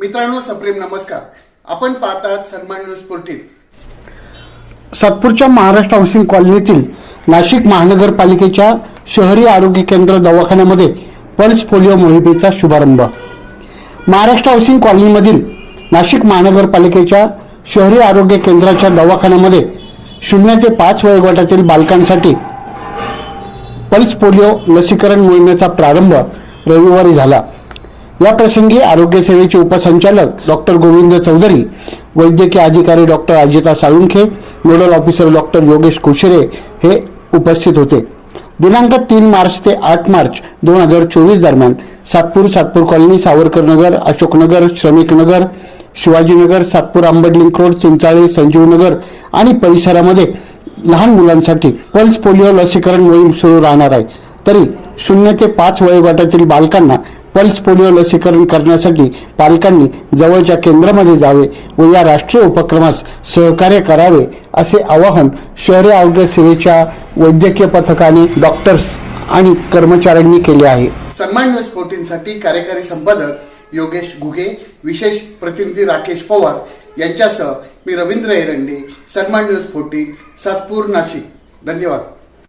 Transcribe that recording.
मित्रांनो सप्रेम नमस्कार. आपण पाहतात सन्मान न्यूज फोर्टीन सातपूरच्या महाराष्ट्र हाऊसिंग कॉलनीतील नाशिक महानगरपालिकेच्या शहरी आरोग्य केंद्र दवाखान्यामध्ये पल्स पोलिओ मोहिमेचा शुभारंभ. महाराष्ट्र हाऊसिंग कॉलनीमधील नाशिक महानगरपालिकेच्या शहरी आरोग्य केंद्राच्या दवाखान्यामध्ये शून्य ते पाच वयोगटातील बालकांसाठी पल्स पोलिओ लसीकरण मोहिमेचा प्रारंभ रविवारी झाला. या प्रसंगी आरोग्य सेवेचे उपसंचालक डॉक्टर गोविंद चौधरी वैद्यकीय अधिकारी doctor Ajita Salunkhe nodal officer doctor Yogesh Kushire हे उपस्थित होते. दिनांक तीन मार्च ते आठ मार्च दोन हजार चोवीस दरम्यान Satpur Satpur colony Savarkar Nagar Ashoknagar Shramik Nagar Shivajinagar Satpur Ambad link road Chinchale Sanjeevnagar आणि परिसरामध्ये लहान मुलांसाठी पल्स पोलिओ लसीकरण मोहीम सुरू राहणार आहे. तरी शून्य ते पाच वयोगटातील बालकांना पल्स पोलिओ लसीकरण करण्यासाठी पालकांनी जवळच्या केंद्रामध्ये जावे व या राष्ट्रीय उपक्रमास सहकार्य करावे असे आवाहन शहरी आरोग्य सेवेच्या वैद्यकीय पथकाने डॉक्टर्स आणि कर्मचाऱ्यांनी केले आहे. सन्मान न्यूज फोर्टीनसाठी कार्यकारी संपादक योगेश घुगे विशेष प्रतिनिधी राकेश पवार यांच्यासह मी रवींद्र एरंडे सन्मान न्यूज फोर्टीन सातपूर नाशिक. धन्यवाद.